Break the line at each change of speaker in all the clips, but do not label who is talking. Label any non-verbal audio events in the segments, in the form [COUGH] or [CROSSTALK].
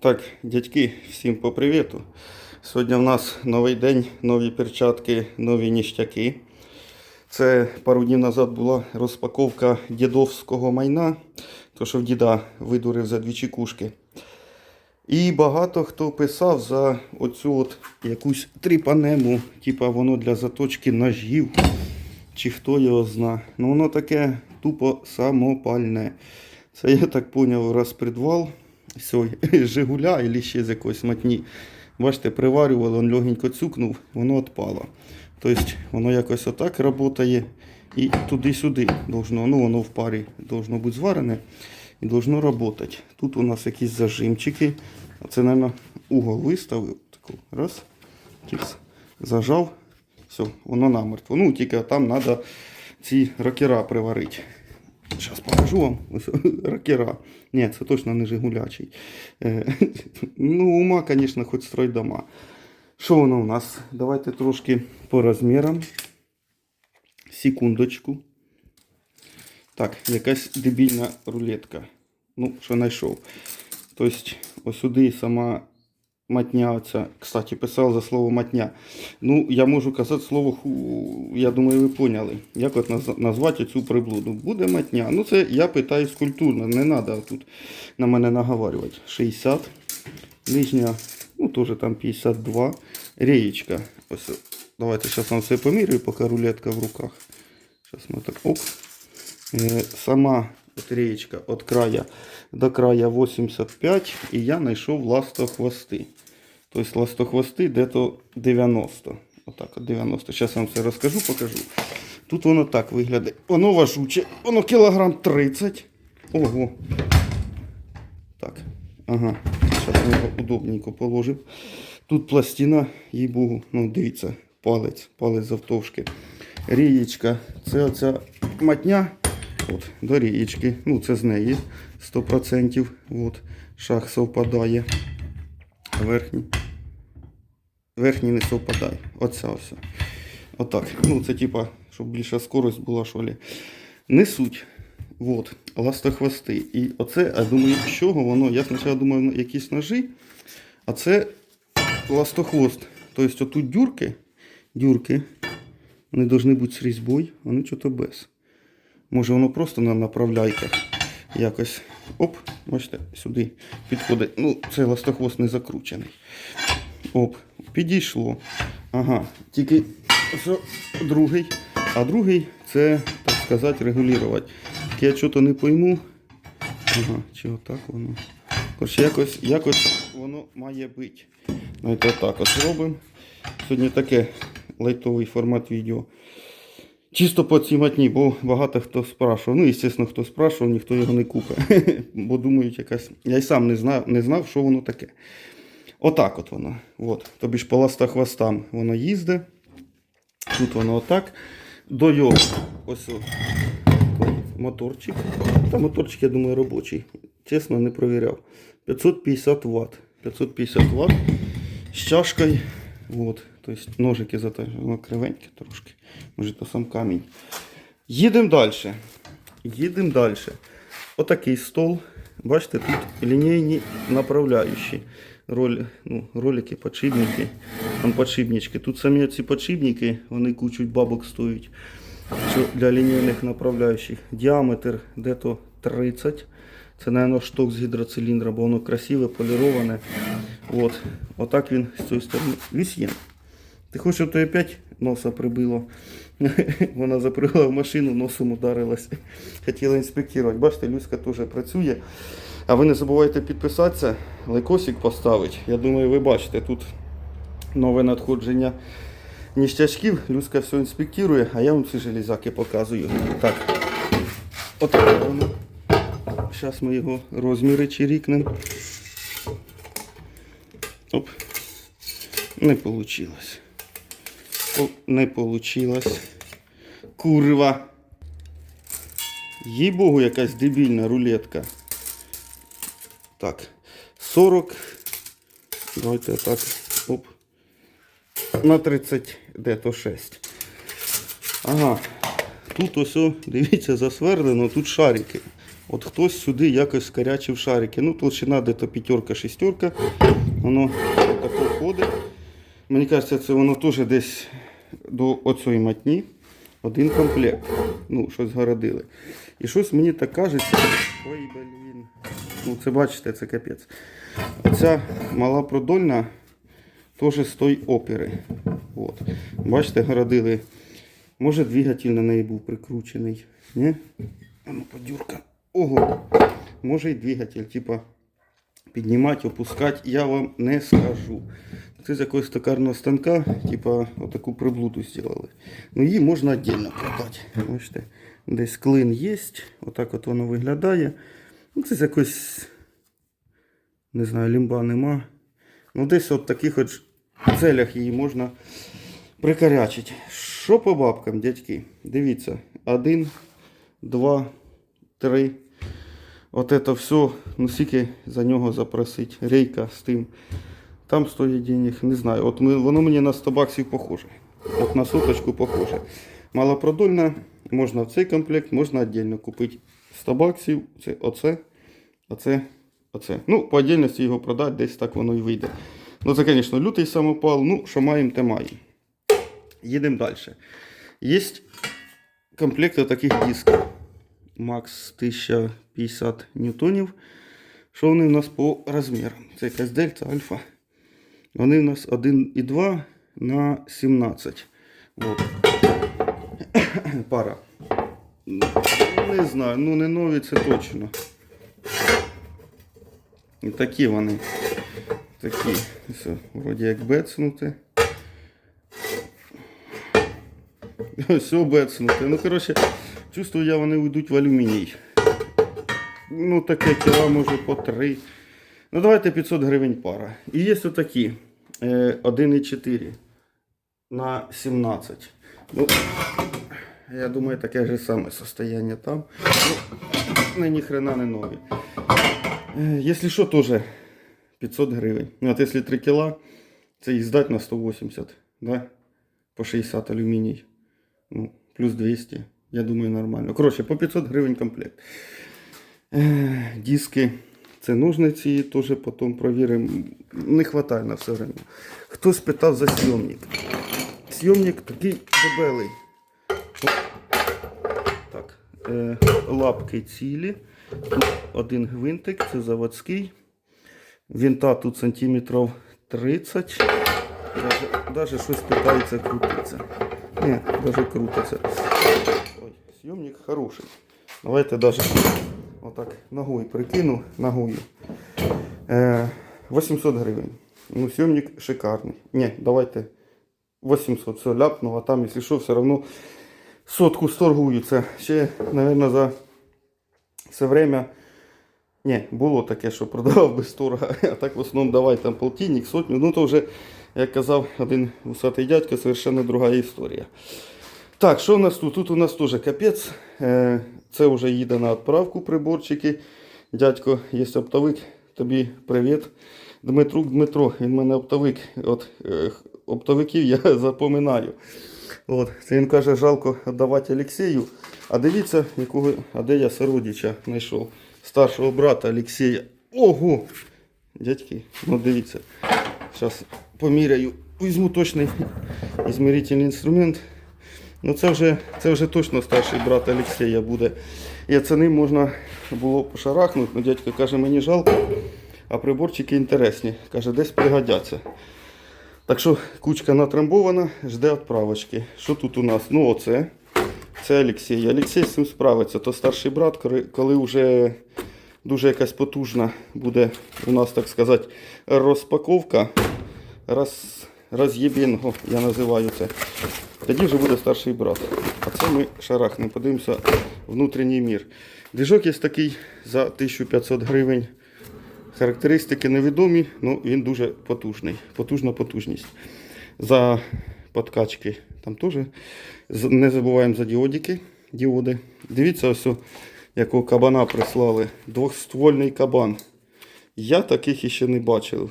Так, дядьки, всім по привіту. Сьогодні в нас новий день, нові перчатки, нові ніштяки. Це пару днів назад була розпаковка дідовського майна, то що в діда видурив за дві чекушки. І багато хто писав за оцю от якусь тріпанему, типа воно для заточки ножів, чи хто його зна. Ну воно таке тупо самопальне. Це я так поняв розпредвал сьо, [LAUGHS] Жигуля або ще з якоїсь матні. Бачите, приварювали, він легенько цюкнув, воно відпало. Тобто воно якось отак працює і туди-сюди должно, ну воно в парі должно бути зварене і должно працювати. Тут у нас якісь зажимчики. А це, мабуть, угол виставив. Таку, раз, тікс, зажав, все, воно намертво. Ну, тільки там треба ці рокера приварити. Зараз покажу вам. Ось [LAUGHS] рокера. Ні, це точно не Жигулячий. Е, [LAUGHS] ну, ума, звісно, хоч строй дома. Що воно у нас? Давайте трошки по розмірам. Секундочку. Так, якась дебільна рулетка. Ну, що знайшов. Тобто, ось сюди сама матня оця. Кстати, писав за слово матня. Ну, я можу казати слово ху. Я думаю, ви поняли. Як от назвати цю приблуду? Буде матня. Ну, це я питаюсь культурно, не треба тут на мене наговарювати. 60. Нижня, ну, теж там 52. Реєчка. Ось. Давайте зараз вам все поміряю, поки рулетка в руках. Зараз ми так оп. Е, Сама от від края до края 85, і я знайшов ластохвости. Тобто ластохвости дето 90. Отак от 90. Зараз вам все розкажу, покажу. Тут воно так виглядає. Воно важуче, воно кілограм 30. Ого. Так. Ага. Зараз я його удобненько положив. Тут пластина, їй богу, ну дивіться, палець, палець завтовшки. Рієчка. Це оця матня. От, до рієчки. Ну, це з неї 100%. От, шах совпадає. Верхній. Верхній не совпадає. Оця ось. Отак. Ну, це типа, щоб більша скорость була, що ли. Не. От, ластохвости. І оце, я думаю, з чого воно? Я спочатку думав, ну, якісь ножі, а це ластохвост. Тобто отут дюрки, дюрки, вони повинні бути з різьбою, вони чого без. Може воно просто на направляйках якось. Оп, бачите, сюди підходить. Ну, цей ластохвост не закручений. Оп, підійшло. Ага, тільки ось другий. А другий це, так сказати, регулювати. Я чого-то не пойму. Ага, чи отак воно. Коротше, якось, якось воно має бути. Давайте отак от зробимо. Сьогодні таке лайтовий формат відео. Чисто по цій матні, бо багато хто спрашував. Ну, звісно, хто спрашував, ніхто його не купить. [LAUGHS] бо думають, якась. Я й сам не знав, не знав, що воно таке. Отак от воно. От. Тобі ж по ластохвостам воно їздить. Тут воно отак. До його ось о, моторчик. Та моторчик, я думаю, робочий. Чесно, не провіряв. 550 Вт. 550 Вт з чашкою. От. Тобто ножики зате, воно кривеньке трошки. Може то сам камінь. Їдемо далі. Їдемо далі. Отакий стол. Бачите, тут лінійні направляючі. Роль, ну, ролики, подшипники. Там подшипнички. Тут самі ці подшипники, вони кучуть бабок стоять. Для лінійних направляючих. Діаметр дето 30. Це, мабуть, шток з гідроциліндра, бо воно красиве, поліроване. От. Отак він з цієї сторони. Люсьєн. Ти хочеш, щоб тобі опять носа прибило? [LAUGHS] Вона запригла в машину, носом ударилась. Хотіла інспектувати. Бачите, Люська теж працює. А ви не забувайте підписатися, лайкосик поставити. Я думаю, ви бачите, тут нове надходження ніштячків. Люська все інспектує, а я вам ці железяки показую. Так. Отак воно. Зараз ми його розміри чирікнемо. Оп. Не вийшло. Не вийшло. Курва. Їй богу, якась дебільна рулетка. Так. 40. Давайте так. Оп. На 30 де то 6. Ага. Тут ось, о, дивіться, засвердлено, тут шарики. От хтось сюди якось скорячив шарики. Ну, толщина десь п'ятерка, шістерка. Воно тако входить. Мені кажеться, це воно теж десь до оцієї матні. Один комплект. Ну, щось городили. І щось мені так кажеться. Ой, блін. Ну, це бачите, це капець. Оця мала продольна теж з тої опери. От. Бачите, городили. Може двигатель на неї був прикручений. Ні? Ну подюрка. Ого. Може і двигатель, типа піднімати, опускати, я вам не скажу. Це з якогось токарного станка, типа отаку приблуду зробили. Ну її можна віддільно продати. Бачите, десь клин є, отак от воно виглядає. Ну, це з якось, не знаю, лімба нема. Ну, десь от таких от целях її можна прикарячити. Що по бабкам, дядьки? Дивіться, один, два, три. От це все, ну скільки за нього запросить. Рейка з тим. Там стоїть денег, не знаю. От ми, воно мені на 100 баксів похоже. От на соточку похоже. Малопродольна, можна в цей комплект, можна віддільно купити 100 баксів. Це оце, оце, оце. Ну, по отдельності його продати, десь так воно і вийде. Ну, це, звісно, лютий самопал. Ну, що маємо, те маємо. Їдемо далі. Є комплекти таких дисків. Макс 1050 ньютонів. Що вони в нас по розмірам? Це якась дельта, альфа. Вони в нас 1,2 на 17. От. Пара. Не знаю, ну не нові це точно. І такі вони. Такі. Все, вроді як бецнути. Все бецнути. Ну, коротше, чувствую я, вони уйдуть в алюміній. Ну, таке кіла може по 3. Ну, давайте 500 гривень пара. І є отакі е, 1,4 на 17. Ну, я думаю, таке ж саме состояние там. Ну, ні хрена не нові. Е, Якщо що, теж 500 гривень. Ну, от якщо 3 кіла, це їх здати на 180, да? по 60 алюміній. Ну, плюс 200. Я думаю, нормально. Коротше, по 500 гривень комплект. Е, диски. Це ножниці, теж потім провіримо. Не вистачає на все время. Хтось питав за зйомник. Зйомник такий дебелий. Так, е, лапки цілі. Тут один гвинтик, це заводський. Винта тут сантиметрів 30. Даже, даже щось питається крутиться. Ні, даже крутиться. Ой, зйомник хороший. Давайте даже отак ногою прикину, ногою. Е, 800 гривень. Ну, сьомник шикарний. Ні, давайте 800 все ляпну, а там, якщо що, все одно сотку сторгую. Це ще, мабуть, за все время. Ні, було таке, що продавав без торга, [LAUGHS] а так в основному давай там полтинник, сотню. Ну то вже, як казав один вусатий дядько, совершенно друга історія. Так, що у нас тут? Тут у нас теж капець. Е, Це вже їде на відправку приборчики. Дядько, є оптовик, тобі привіт. Дмитрук Дмитро, він мене оптовик. От, е, оптовиків я [LAUGHS] запоминаю. От, це він каже, жалко віддавати Олексію. А дивіться, якого, а де я сородича знайшов. Старшого брата Олексія. Ого! Дядьки, ну дивіться. Зараз поміряю. Візьму точний ізмірительний інструмент. Ну це вже, це вже точно старший брат Олексія буде. І це ним можна було пошарахнути. Ну, дядько каже, мені жалко, а приборчики інтересні. Каже, десь пригодяться. Так що кучка натрамбована, жде відправочки. Що тут у нас? Ну оце. Це Олексій. Олексій з цим справиться. То старший брат, коли- вже дуже якась потужна буде у нас, так сказати, розпаковка. Роз, роз'єбінго, я називаю це. Тоді вже буде старший брат. А це ми шарахнемо, подивимося внутрішній мір. Двіжок є такий за 1500 гривень. Характеристики невідомі, ну він дуже потужний. Потужна потужність. За подкачки там теж. Не забуваємо за діодики. Діоди. Дивіться, ось якого кабана прислали. Двохствольний кабан. Я таких іще не бачив.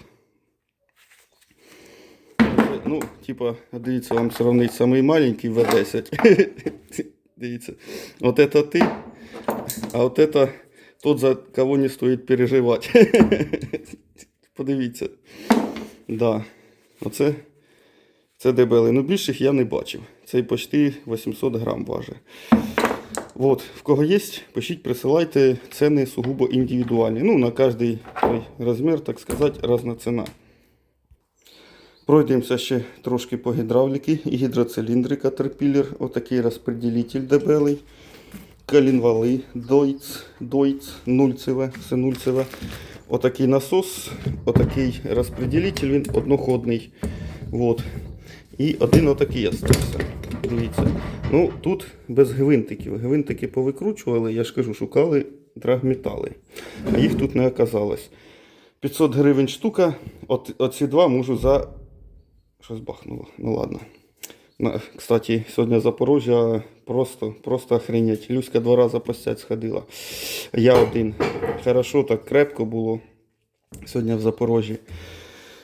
Ну, типа, дивіться, вам сравнить самий маленький В10. [LAUGHS] дивіться. От это ти, а от это тот, за кого не стоїть переживати. [LAUGHS] Подивіться. Да. Оце це дебелий. Ну більших я не бачив. Цей почти 800 грам важить. От, в кого є, пишіть, присилайте ціни сугубо індивідуальні. Ну, на кожний розмір, так сказати, різна ціна. Пройдемося ще трошки по гідравліки. Гідроциліндри Caterpillar, отакий розподілитель дебелий. Калінвали, Дойц, Дойц, нульцеве, все нульцеве. Отакий насос, отакий розподілитель, він одноходний. Вот. І один отакий остався. Дивіться. Ну, тут без гвинтиків. Гвинтики повикручували, я ж кажу, шукали драгметали. А їх тут не оказалось. 500 гривень штука. От, оці два можу за. Щось бахнуло. Ну ладно. Кстати, сьогодні Запорожжя просто, просто охренеть. Люська два рази постять сходила. Я один. Хорошо, так крепко було сьогодні в Запорожжі.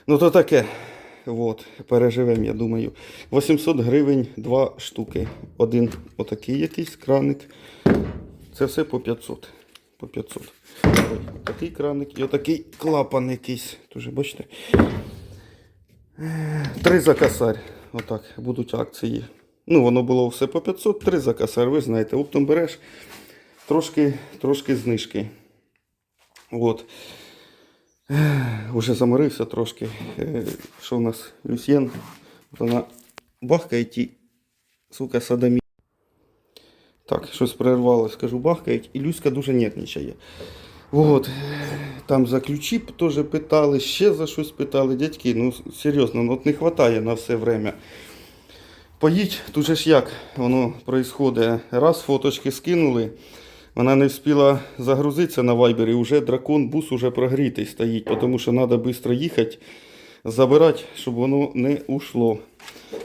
Ну то таке. От, переживемо, я думаю. 800 гривень два штуки. Один отакий якийсь краник. Це все по 500. По 500. Ой, такий краник і отакий клапан якийсь. Тоже, бачите? Три за косарь. Отак будуть акції. Ну, воно було все по 500, три за косарь. Ви знаєте, оптом береш трошки, трошки знижки. От. Уже заморився трошки. Е, Що у нас Люсьєн? Вона бахкає ті, сука, садомі. Так, щось перервалося, скажу, бахкають. І Люська дуже нервничає. От. Там за ключі теж питали, ще за щось питали. Дядьки, ну серйозно, ну, от не вистачає на все время. Поїдь, тут же ж як воно происходить. Раз фоточки скинули, вона не встигла загрузитися на вайбері, вже дракон бус уже прогрітий стоїть, тому що треба швидко їхати, забирати, щоб воно не ушло.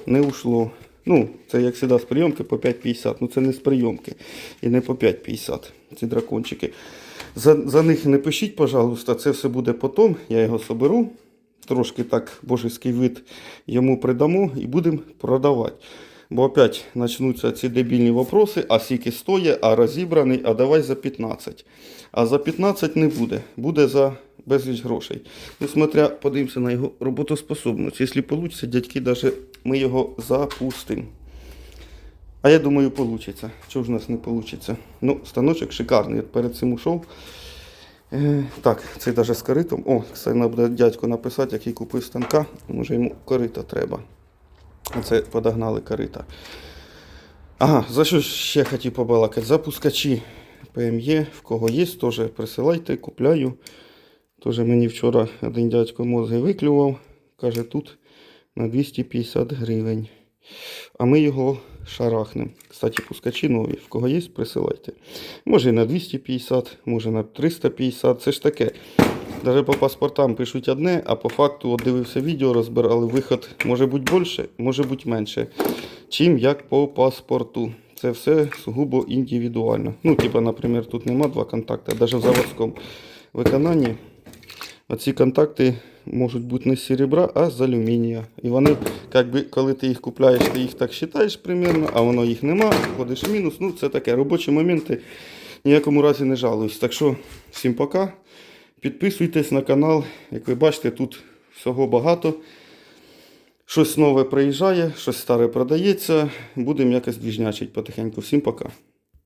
Не ушло. Ну, це як завжди з прийомки по 5,50. Ну це не з прийомки. І не по 5,50. Ці дракончики. За, за них не пишіть, пожалуйста, це все буде потім. Я його соберу. Трошки так божеський вид йому придамо і будемо продавати. Бо опять почнуться ці дебільні вопроси, а скільки стоїть, а розібраний, а давай за 15. А за 15 не буде, буде за безліч грошей. Ну, смотря, подивимося на його роботоспособність. Якщо вийде, дядьки, даже ми його запустимо. А я думаю, вийде. Чого ж у нас не вийде? Ну, станочок шикарний. От Перед цим ушов. Е, так, цей навіть з коритом. О, кстати, треба буде дядько написати, який купив станка. Може йому корита треба. Оце подогнали корита. Ага, за що ще хотів побалакати? Запускачі ПМЄ, в кого є, теж присилайте, купляю. Теж мені вчора один дядько мозги виклював. Каже, тут на 250 гривень. А ми його шарахнемо. Кстати, пускачі нові. В кого є, присилайте. Може і на 250, може на 350. Це ж таке. Даже по паспортам пишуть одне, а по факту от дивився відео, розбирали виход. Може бути більше, може бути менше. Чим як по паспорту. Це все сугубо індивідуально. Ну, типа, наприклад, тут нема два контакти, навіть в заводському виконанні. Оці контакти можуть бути не з серебра, а з алюмінія. І вони, як би, коли ти їх купляєш, ти їх так вважаєш примерно, а воно їх нема, ходиш в мінус. Ну, це таке. Робочі моменти ніякому разі не жалуюсь. Так що, всім пока. Підписуйтесь на канал. Як ви бачите, тут всього багато. Щось нове приїжджає, щось старе продається. Будемо якось двіжнячити потихеньку. Всім пока.